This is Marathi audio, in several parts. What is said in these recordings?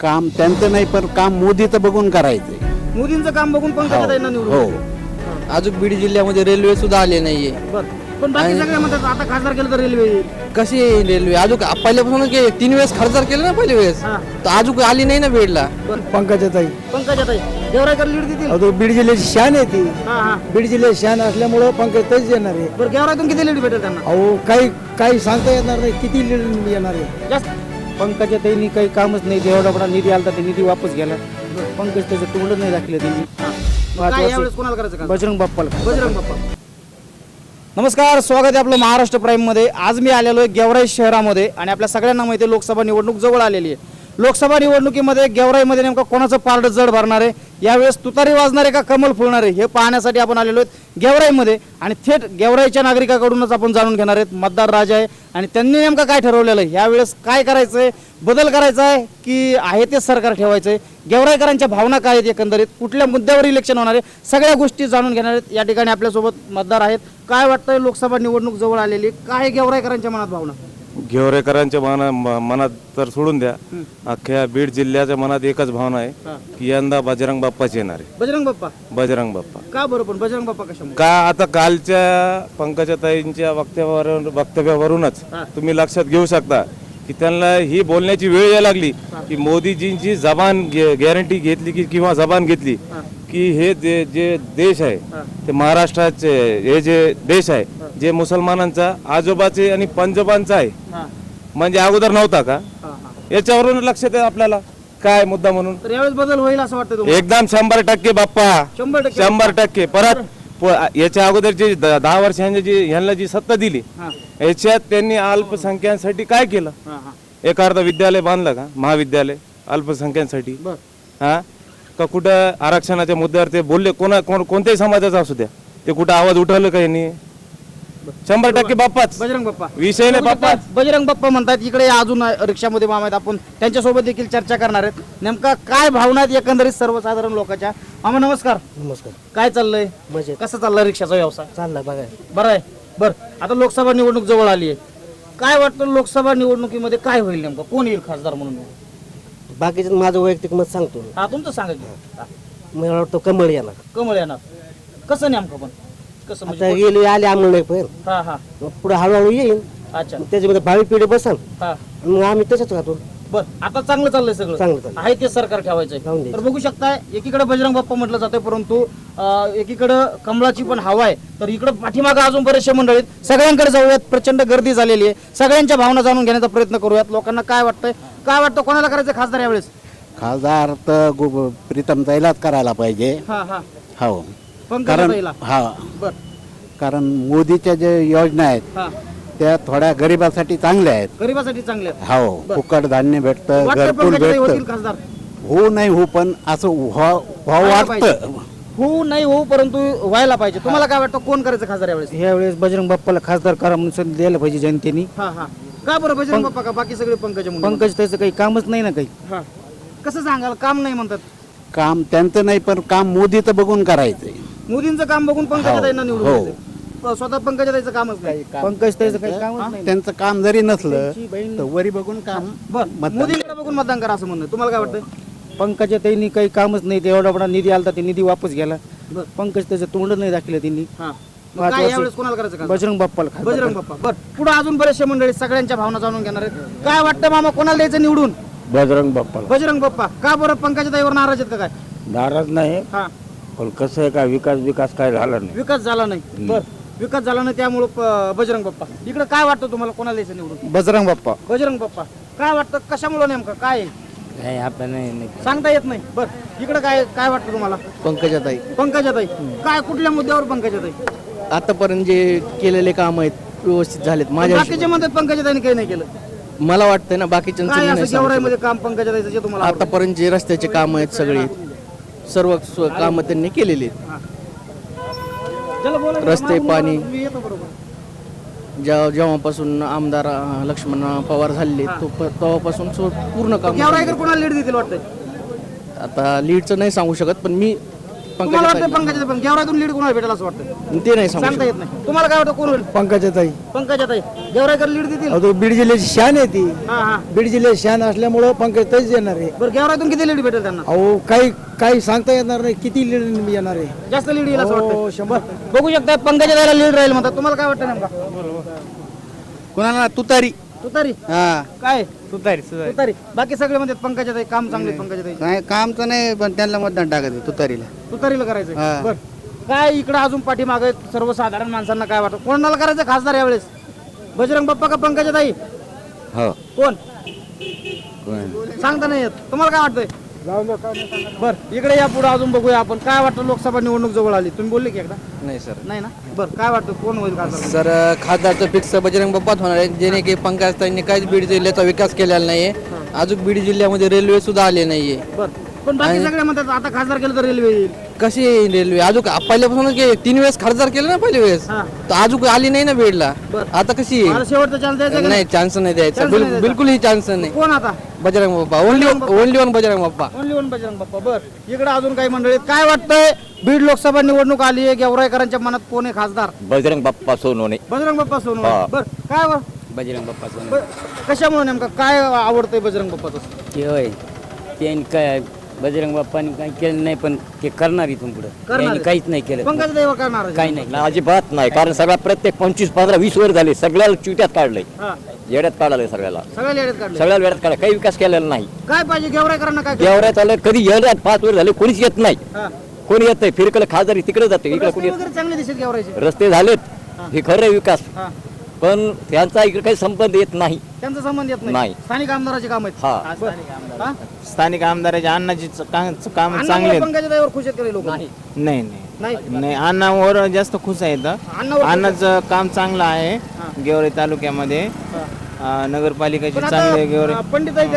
काम त्यांचं नाही पण काम मोदीचं बघून करायचंय. मोदींचं काम बघून पंकजाताईंना निवडून हो. द्यायचं. अजून बीड जिल्ह्यामध्ये रेल्वे सुद्धा आले नाहीये. बरं. पण बाकी सगळे म्हणतात आता खासदार केलं तर रेल्वे येईल. कशी येईल रेल्वे अजून पहिल्यापासून के- तीन वेळेस खासदार केलं ना पहिल्या वेळेस? हा. तर अजून आली नाही ना बीडला? पंकजाताई. पंकजाताई गेवराईकर लीड देतील? अहो बीड जिल्ह्याची शान आहे ती. हा हा. बीड जिल्ह्याची शान असल्यामुळं पंकजाताईच येणार आहे. बरं किती लीड भेटेल त्यांना? अहो काही काही सांगता येणार नाही किती लीड येणार आहे. जास्त पंकजाताईंनी काही कामच नाही एवढा बडा निधी आला ते निधी वापस गेला. पंकज त्याचं तोंड नाही दाखलं त्यांनी. मग पाच काय वर्ष- यावेळेस कोणाला करायचं काम? बजरंग बाप्पाला. बजरंग बाप्पा. नमस्कार स्वागत आहे आपलं महाराष्ट्र प्राईममध्ये. आज मी आलेलो आहे गेवराई शहरामध्ये आणि आपल्या सगळ्यांना माहिती आहे लोकसभा निवडणूक जवळ आलेली आहे. लोकसभा निवडणुकीमध्ये गेवराईमध्ये नेमकं कोणाचं पारड जड भरणार आहे? यावेळेस तुतारी वाजणार आहे का कमल फुलणार आहे? हे पाहण्यासाठी आपण आलेलो आहेत गेवराईमध्ये. आणि थेट गेवराईच्या नागरिकाकडूनच आपण जाणून घेणार आहेत. मतदार राजा आहे. आणि त्यांनी नेमकं काय ठरवलेलं आहे? यावेळेस काय करायचं आहे बदल करायचा आहे की आहे तेच सरकार ठेवायचं आहे गेवराईकरांच्या भावना काय आहेत एकंदरीत? कुठल्या मुद्द्यावर इलेक्शन होणार आहे? सगळ्या गोष्टी जाणून घेणार आहेत. या ठिकाणी आपल्यासोबत मतदार आहेत. काय वाटतंय? लोकसभा निवडणूक जवळ आलेली आहे? काय गेवराईकरांच्या मनात भावना? घेवरेकरांच्या मना मनात तर सोडून द्या. अख्ख्या बीड जिल्ह्याच्या मनात एकच भावना आहे की यंदा बजरंग बाप्पाच येणार आहे. बजरंग बाप्पा? बजरंग बाप्पा. का बरं पण बजरंग बाप्पा कशामुळे? का आता कालच्या पंकजाताईंच्या वक्तव्यावरून वक्तव्यावरूनच तुम्ही लक्षात घेऊ शकता की त्यांना ही बोलण्याची वेळ यायला लागली की मोदीजींची जबान गॅरंटी घेतली की किंवा जबान घेतली. की हे जे जे देश आहे ते महाराष्ट्राचे हे जे देश आहे जे मुसलमानांचा आजोबाचे आणि पंजोबांचा आहे म्हणजे अगोदर नव्हता का? याच्यावरून लक्षात आहे आपल्याला काय मुद्दा म्हणून. यावेळेस बदल होईल असं वाटतं एकदम शंभर टक्के बाप्पा. शंभर टक्के. शंभर टक्के. परत याच्या अगोदर जी दहा वर्षांची जी ह्यांना जी सत्ता दिली याच्यात त्यांनी अल्पसंख्यांसाठी काय केलं? एक अर्ध विद्यालय बांधलं का? महाविद्यालय अल्पसंख्यांसाठी. हा? का कुठं आरक्षणाच्या मुद्द्यावर ते बोलले? कोणा कोण कोणत्याही समाजाचा असू द्या. ते कुठं आवाज उठवलं का यांनी? शंभर टक्के बाप्पाच. बजरंग बाप्पा. विषय नाही बाप्पा बजरंग बाप्पा म्हणतात इकडे अजून रिक्षामध्ये मामा आहेत. आपण त्यांच्यासोबत देखील चर्चा करणार आहेत. नेमका काय भावना आहेत एकंदरीत सर्वसाधारण लोकांच्या? मामा नमस्कार. नमस्कार. काय चाललंय? मजेत. कसं चाललाय रिक्षाचा व्यवसाय? चाललाय बघा. बरं आहे. बर. आता लोकसभा निवडणूक जवळ आली आहे. काय वाटतं लोकसभा निवडणुकीमध्ये काय होईल नेमकं? कोण येईल खासदार म्हणून? बाकीचं माझं वैयक्तिक मत सांगतो हा तुमचं सांगा की. हा, मला वाटतं कमळ येणार. कमळ येणार. कसं नेमकं पण? कसं आता म्हणजे गेले आले आम्हाला नाही पण. हा हा. पुढे हळूहळू येईल अच्छा. त्याच्यामध्ये भावी पिढी बसन. हा. मग आम्ही तसंच राहतो. बर आता चांगलं चाललंय सगळं. चांगलं चाललंय. आहे ते सरकार ठेवायचंय. द्यायचं. तर बघू शकताय एकीकडे बजरंग बाप्पा म्हटलं जातंय परंतु अं, एकीकडं कमळाची पण हवा आहे. तर इकडं पाठीमागं अजून बरेचसे मंडळी आहेत. सगळ्यांकडे जाऊयात. प्रचंड गर्दी झालेली आहे. सगळ्यांच्या भावना जाणून घेण्याचा प्रयत्न करूयात. लोकांना काय वाटतंय? काय वाटतं कोणाला करायचं खासदार यावेळेस? खासदार तर गु- प्रीतम ताईलाच करायला पाहिजे. हा हा. हो. कारण पंकजाताईला हा. बर. कारण मोदीच्या जे योजना आहेत हा. त्या थोड्या गरिबासाठी चांगल्या आहेत. गरीबासाठी चांगले आहेत. हो. फुकट धान्य भेटतं वाटतं घरकुल पंकजाताई होतील भेटतं. खासदार? हो नाही हो पण असं व्हा व्हावं व्हायला वाटतं. हो नाही हो परंतु व्हायला पाहिजे. तुम्हाला काय वाटतं कोण करायचं खासदार यावेळेस? ह्यावेळेस बजरंग बाप्पाला खासदार करा म्हणून संधी द्यायला पाहिजे जनतेने. हा हा. का बरं बजरंग बाप्पा का? बाकी सगळे पंकजा मुंडे पंकज त्याचं काही कामच नाही ना काही. हा. कसं सांगाल? काम नाही म्हणतात. काम त्यांचं नाही पण काम मोदीचं बघून करायचंय. मोदींचं काम बघून पंकजाताईंना निवडून हो. द्यायचं. प- स्वतः पंकजाताईचं कामच नाही. पंकज त्याचं काही कामच नाही. त्यांचं काम जरी नसलं तर वरी बघून काम बर मतदान. मोदींकडे बघून मतदान करा असं म्हणणं तुम्हाला काय वाटतं? पंकजाताईंनी काही कामच नाही. एवढा बडा निधी आला ते निधी वापस गेला बर. पंकज त्याचं तोंड नाही दाखलं त्यांनी. हा. मग काय यावेळेस कोणाला करायचं बजरंग बाप्पाला खासदार बजरंग बाप्पा. बर पुढे अजून बरेचसे मंडळी सगळ्यांच्या भावना जाणून घेणार आहेत. काय वाटतं मामा कोणाला द्यायचं निवडून? बजरंग बाप्पाला. बजरंग बाप्पा. का बरं पंकजाताईवर नाराज आहेत का काय? नाराज नाही. हा. पण कसं आहे का विकास विकास काय झाला नाही. विकास झाला नाही. बर विकास झाला नाही त्यामुळं प- बजरंग बाप्पा. इकडे काय वाटतं तुम्हाला कोणाला द्यायचं निवडून? बजरंग बाप्पा. बजरंग बाप्पा. काय वाटतं कशामुळं नेमकं काय आहे? नाही आपल्याला नाही सांगता येत नाही. बर इकडे काय काय वाटतं तुम्हाला? पंकजाताई पंकजाताई काय कुठल्या मुद्द्यावर पंकजाताई आतापर्यंत जे केलेले काम आहेत व्यवस्थित झालेत माझ्या बाकीचे म्हणतात पंकजाताईने काही नाही केलं हिशोबाने. मला वाटतंय ना बाकीच्यांचं काय मी असं नाही सांगू गेवराईमध्ये काम पंकजाताईचं जे शकत. तुम्हाला आवडतं? आतापर्यंत जे रस्त्याचे काम आहेत सगळे सर्व कामं त्यांनी केलेली आहेत ज्याला बोलायचं रस्ते, मागून पाणी. बोला, मी येतो बरोबर जेव्हा जेव्हापासून आमदार अं, लक्ष्मण पवार झाले तो प- तेव्हापासून सो- पूर्ण काम गेवराईकर कोणाला लीड देतील वाटतंय आता लीडचं नाही सांगू शकत पण मी तुम्हाला वाटतं पंकजा पंकजा पण गेवरातून लीड कोणाला भेटेल असं वाटतं ते नाही सांगू सांगता येत नाही. तुम्हाला काय वाटतं कोण होईल? पंकजा ताई पंकजा ताई गेवराईकर लीड देतील? अहो, तो बीड जिल्ह्याची शान आहे ती. हा हा. बीड जिल्ह्याची शान असल्यामुळं पंकज ताईच येणार आहे. बरं गेवरातून किती लीड भेटेल त्यांना? अहो काही काही सांगता येणार नाही किती लीड येणार आहे. जास्त लीड येईल असं वाटतं हो शंभर. बघू शकता पंकजा ताईला लीड राहील म्हणतात. तुम्हाला काय वाटतं नेमका? कोणाला तुतारी. तुतारी? हा. काय? तुतारी तुतारी. बाकी सगळे म्हणतात पंकजा ताई काम चांगले पंकजा ताई नाही काम तर नाही पण त्यांना मतदान टाकायचं तुतारीला. तुतारीला करायचं. बर. काय इकडे अजून पाठीमागे सर्वसाधारण माणसांना काय वाटतं? कोणाला करायचं खासदार यावेळेस? बजरंग बाप्पा का पंकजा ताई हो कोण? सांगता नाही येत. तुम्हाला काय वाटतंय? बर इकडे या पुढे अजून बघूया आपण. काय वाटतं लोकसभा निवडणूक जवळ आली? तुम्ही बोलले की एकदा? नाही सर. नाही ना? बर काय वाटतं? कोण होईल खासदार? सर खासदारचं फिक्स बजरंग बाप्पाच होणार आहे जेणे की पंकज ताईंनी काहीच बीड जिल्ह्याचा विकास केलेला नाहीये. अजून बीड जिल्ह्यामध्ये रेल्वे सुद्धा आले नाहीये. बर. पण बाकी सगळे म्हणतात आता खासदार केलं तर रेल्वे येईल. कशी येईल रेल्वे अजून पहिल्यापासून के- तीन वेळेस खासदार केलं ना पहिल्या वेळेस? हा. तर अजून आली नाही ना बीडला बरं. आता कशी येईल? मला शेवटचा चान्स द्यायचा का नाही? चान्स नाही द्यायचा. Chance नाही बिल- द्यायचा. बिलकुल ही चान्स नाही. कोण आता? Bajrang Bappa. Only only one Bajrang Bappa. Only one Bajrang Bappa. बर. इकडे अजून काही मंडळी आहेत. काय वाटतंय? बीड लोकसभा निवडणूक आली आहे. गेवराईकरांच्या मनात कोण आहे खासदार? बजरंग बाप्पा सोनवणे. बजरंग बाप्पा सोनवणे. बर. काय व- बजरंग बाप्पा बर, कशामुळे नेमका काय आवडतंय बजरंग बाप्पाचं? ते होय. त्यांनी काय बजरंग बाप्पानी काही केलं नाही पण ते करणार इथून पुढे. करणार त्यांनी. काहीच नाही केलं. पंकज देवा करणार. काही नाही. ना अजिबात नाही. कारण सगळ्या प्रत्येक पंचवीस पंधरा वीस वर झाले. सगळ्याला चिट्यात काढलंय हा. येड्यात काढालंय सगळ्याला. सगळ्या लेडीत काढले. सगळ्याला वेळात काढलं. काही विकास केलेला नाही. काय पाहिजे काय? एवढ्यात आलं कधी येड्यात पाच वर झाले कोणीच येत नाही. हा. कोणी येत नाही. फिरकलं खासदारी तिकडे जाते इकडे कोणी रस्ते येत वगैरे चांगले दिसत गेवरायचे. रस्ते झालेत. हे खरं आहे विकास. हा. पण त्यांचा इकडे काही संबंध येत नाही. त्यांचा संबंध येत नाही? नाही. स्थानिक आमदाराचे काम आहेत. हा. बर. हा? स्थानिक आमदाराच्या अण्णाची च- का- काम चांगले अण्णामुळे आहेत. खुश आहेत लोक? नाही. नाही नाही. नाही? अण्णावर जास्त खुश आहेत. अण्णावर अण्णाचं काम चांगलं आहे गेवरे तालुक्यामध्ये. अं, नगरपालिकेचे चांगले गेवरे पंडित आहेत,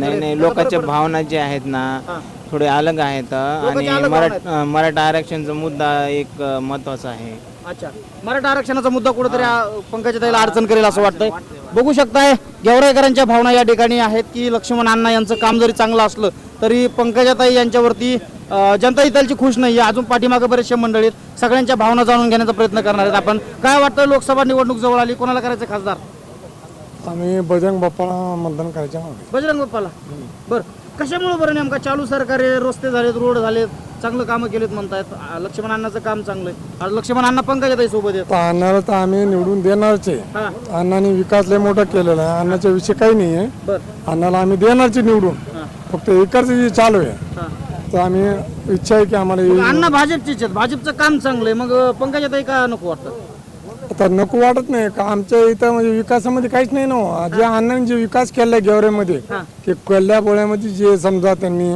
नाही नाही. लोकांच्या भावना जे आहेत ना हा. थोडे अलग आहेत. आणि अलग मराठ भावना अं, मराठा आरक्षणचा मुद्दा एक अं, महत्त्वाचा आहे. अच्छा. मराठा आरक्षणाचा मुद्दा कुठेतरी पंकजा ताईला अडचण करेल असं वाटतंय. बघू शकताय गेवराईकरांच्या भावना या ठिकाणी आहेत की लक्ष्मण अण्णा यांचं काम जरी चांगलं असलं तरी पंकजाताई यांच्यावरती जनता इथलची खुश नाही अजून पाठीमागे बरेचसे मंडळी आहेत. सगळ्यांच्या भावना जाणून घेण्याचा प्रयत्न करणार आहेत आपण. काय वाटतं लोकसभा निवडणूक जवळ आली? कोणाला करायचं खासदार? आम्ही बजरंग बाप्पाला मतदान करायच्या मागे. बजरंग बाप्पाला? बर. कशामुळे बरं नेमका चालू सरकार आहे रस्ते झालेत रोड झालेत? चांगलं कामं केलेत म्हणतायत. आ, लक्ष्मण अण्णाचं काम चांगलं आहे आज लक्ष्मण अण्णा पंकजाताई सोबत आहेत. अण्णाला तर आम्ही निवडून देणारच. आहे हा. अण्णाने विकास लय मोठा केलेला आहे. अण्णाच्या विषय काही नाही आहे. बर. अण्णाला आम्ही देणारच निवडून. फक्त इकडचं जे चालू आहे. हा. तर आम्ही इच्छा आहे की आम्हाला मग हे- अण्णा भाजपचेच आहेत. भाजपचं काम चांगलं आहे मग पंकजाताई का नको वाटतं? आता नको वाटत नाही. का आमच्या इथं म्हणजे विकासामध्ये काहीच नाही ना हो. जे अण्णाने जे विकास केलाय गेवऱ्यामध्ये हा. ते कोल्हापुरामध्ये जे समजा त्यांनी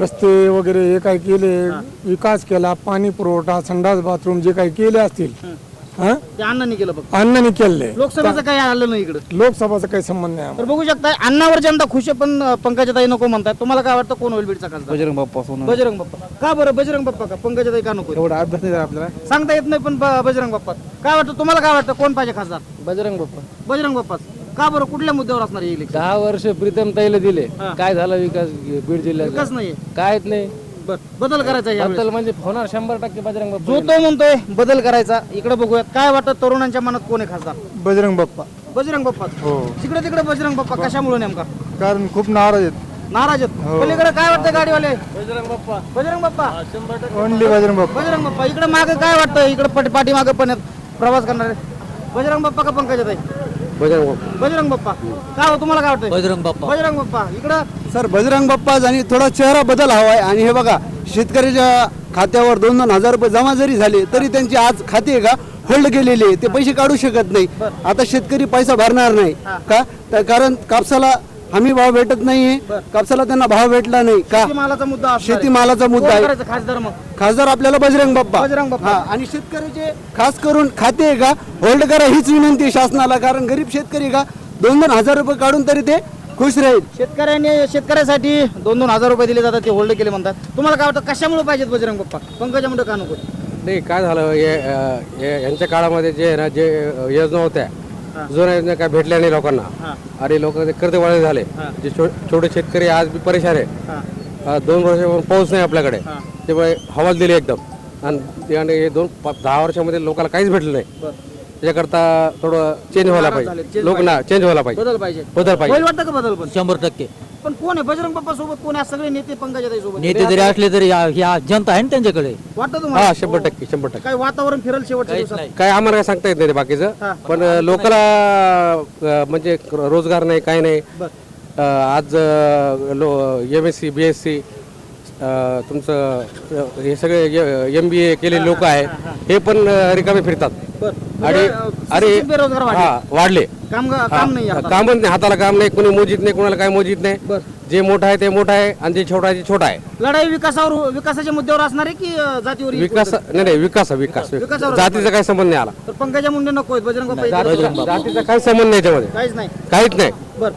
रस्ते वगैरे हे काय केले विकास केला पाणी पुरवठा संडास बाथरूम जे काही केले असतील हा. ते अण्णांनी केलं अण्णाने केले. लोकसभेचं काही आलं नाही इकडं. लोकसभाचा काही संबंध नाही तर बघू शकता अण्णावर जनता खुश आहे पण पंकजाताई नको म्हणतात. तुम्हाला काय वाटतं कोण होईल बीडचा खासदार? बजरंग बाप्पा सोनं बजरंग बाप्पा. का बरं बजरंग बाप्पा का? पंकजाताई का नको? एवढा अभ्यास नाही झाला आपल्याला. सांगता येत नाही पण ब- बजरंग बाप्पा. काय वाटतं तुम्हाला काय वाटतं कोण पाहिजे खासदार? बजरंग बाप्पा. बजरंग बाप्पा. का बरं? कुठल्या मुद्द्यावर असणार हे इलेक्शन दहा वर्ष प्रीतम ताईला दिले. हा. काय झाला विकास बीड जिल्ह्याचा विकास नाहीये. कायच नाही. बर बदल करायचा आहे यावेळेस. बद्दल म्हणजे होणार शंभर टक्के बजरंग बाप्पा. जो तो म्हणतोय बदल करायचा. इकडे बघूयात काय वाटतं तरुणांच्या मनात कोण आहे खासदार? बजरंग बाप्पा. बजरंग बाप्पा. हो. तिकडे तिकडे बजरंग बाप्पा कशामुळे नेमका? कारण खूप नाराज आहेत. नाराज आहेत. पलीकडे काय वाटतं गाडीवाले? बजरंग बाप्पा. बजरंग बाप्पा. ओनली बजरंग बाप्पा. बजरंग बाप्पा. इकडे मागे काय वाटतं? इकडे पाठी पाठीमागे पण आहेत प्रवास करणारे. बजरंग बाप्पा का पंकजाताई बजरंग बाप्पा. काय हो तुम्हाला काय वाटतं बजरंग बाप्पा. बजरंग बाप्पा. इकडं? सर बजरंग बाप्पा आणि थोडा चेहरा बदल हवा आहे आणि हे बघा शेतकऱ्याच्या खात्यावर दोन दोन हजार रुपये जमा जरी झाले तरी त्यांची आज खाते आहे का? होल्ड केलेली आहे. ते पैसे काढू शकत नाही. आता शेतकरी पैसा भरणार नाही. का? तर कारण कापसाला हमी भाव भेटत नाहीये. कापसाला त्यांना भाव भेटला नाही. का? शेतीमालाचा मुद्दा. शेतीमालाचा मुद्दा आहे. खासदार मग? खासदार आपल्याला बजरंग बाप्पा. बजरंग बाप्पा. हा, आणि शेतकऱ्याचे खास करून खाते आहे का? होल्ड करा हीच विनंती आहे शासनाला. कारण गरीब शेतकरी का? दोन दोन हजार रुपये काढून तरी ते खुश राहील. शेतकऱ्यांनी शेतकऱ्यासाठी दोन दोन हजार रुपये दिले जातात ते होल्ड केले म्हणतात. तुम्हाला काय वाटतं कशामुळे पाहिजेत बजरंग बाप्पा? पंकजा मुंडे का नको? नाही काय झालं हे, अं, हे- यांच्या काळामध्ये जे आहे ना जे अं, योजना होत्या जुन्या योजना काय भेटल्या नाही लोकांना. आणि लोक ते कर्ज वाळे झाले. जे छो- छोटे शेतकरी आज बी परेशान आहे. दोन वर्षापासून पाऊस नाही आपल्याकडे. त्यामुळे हवाल दिली एकदम. आणि ते- आणि हे दोन दहा वर्षामध्ये लोकांना काहीच भेटलं नाही. त्याच्याकरता थोडं चेंज व्हायला पाहिजे. लोक ना चेंज व्हायला पाहिजे. बदल पाहिजे. बदल पाहिजे. होईल वाटतं का बदल पण? शंभर टक्के. पण कोण आहे? बजरंग बाप्पा सोबत कोण आहे? सगळे नेते पंकजाताई सोबत. नेते जरी असले तरी या- ह्या जनता आहे ना त्यांच्याकडे. वाटतं तुम्हाला? हा शंभर टक्के शंभर टक्के. काय वातावरण फिरल शेवटच्या दिवसात? काय आम्हाला काय सांगता येत नाही ते बाकीचं? पण लोकांना अ, म्हणजे रोजगार नाही काय नाही. अ, आज M S C B S C तुमचं हे सगळे एम बी ए केलेले लोक आहे हे पण रिकामे फिरतात. आणि अरे सुशिक्षित बेरोजगार वाढले. हा वाढले. काम काम नाही आता. कामच नाही हाताला काम नाही कोणी मोजित नाही कोणाला काय मोजित नाही. जे मोठं आहे ते मोठं आहे आणि जे छोटा आहे ते छोटा आहे. लढाई विकासावर विकासाच्या मुद्द्यावर असणार आहे की अं, जातीवर? विकास नाही नाही विकास विकास. विकासावर जातीचा काही संबंध नाही आला. तर पंकजा मुंडे नको आहेत बजरंग बाप्पा. जातीचा काही संबंध नाही याच्यामध्ये. काहीच नाही. काहीच नाही. बर.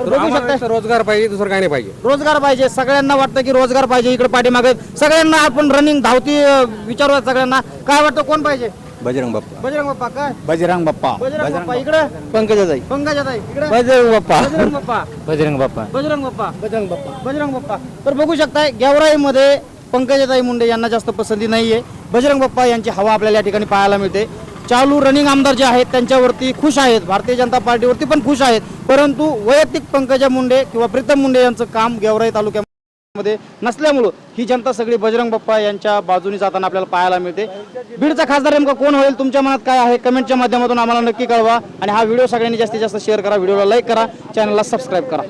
तर बघू आम्हाला शकता नुसतं रोजगार पाहिजे दुसरं काही नाही पाहिजे. रोजगार पाहिजे. सगळ्यांना वाटतं की रोजगार पाहिजे इकडे पाठीमागे. सगळ्यांना आपण रनिंग धावती अं, विचारूया सगळ्यांना. काय वाटतं कोण पाहिजे? बजरंग बाप्पा. बजरंग बाप्पा काय? बजरंग बाप्पा. बजरंग बाप्पा इकडे? पंकजाताई पंकजाताई इकडे? बजरंग बाप्पा. बजरंग बाप्पा. बजरंग बाप्पा. बजरंग बाप्पा. बजरंग बाप्पा. बजरंग बाप्पा. तर बघू शकताय गेवराईमध्ये पंकजाताई मुंडे यांना जास्त पसंती नाहीये. बजरंग बाप्पा यांची हवा आपल्याला या ठिकाणी पाहायला मिळते. चालू रनिंग आमदार जे आहेत त्यांच्यावरती खुश आहेत. भारतीय जनता पार्टीवरती पण खुश आहेत. परंतु वैयक्तिक पंकजा मुंडे किंवा प्रीतम मुंडे यांचं काम गेवराई तालुक्यामध्ये नसल्यामुळं ही जनता सगळी बजरंग बाप्पा यांच्या बाजूने जाताना आपल्याला पाहायला मिळते. बीडचा खासदार नेमका कोण होईल तुमच्या मनात काय आहे? कमेंटच्या माध्यमातून आम्हाला नक्की कळवा. आणि हा व्हिडिओ सगळ्यांनी जास्तीत जास्त शेअर करा व्हिडिओला लाईक करा चॅनलला सबस्क्राईब करा.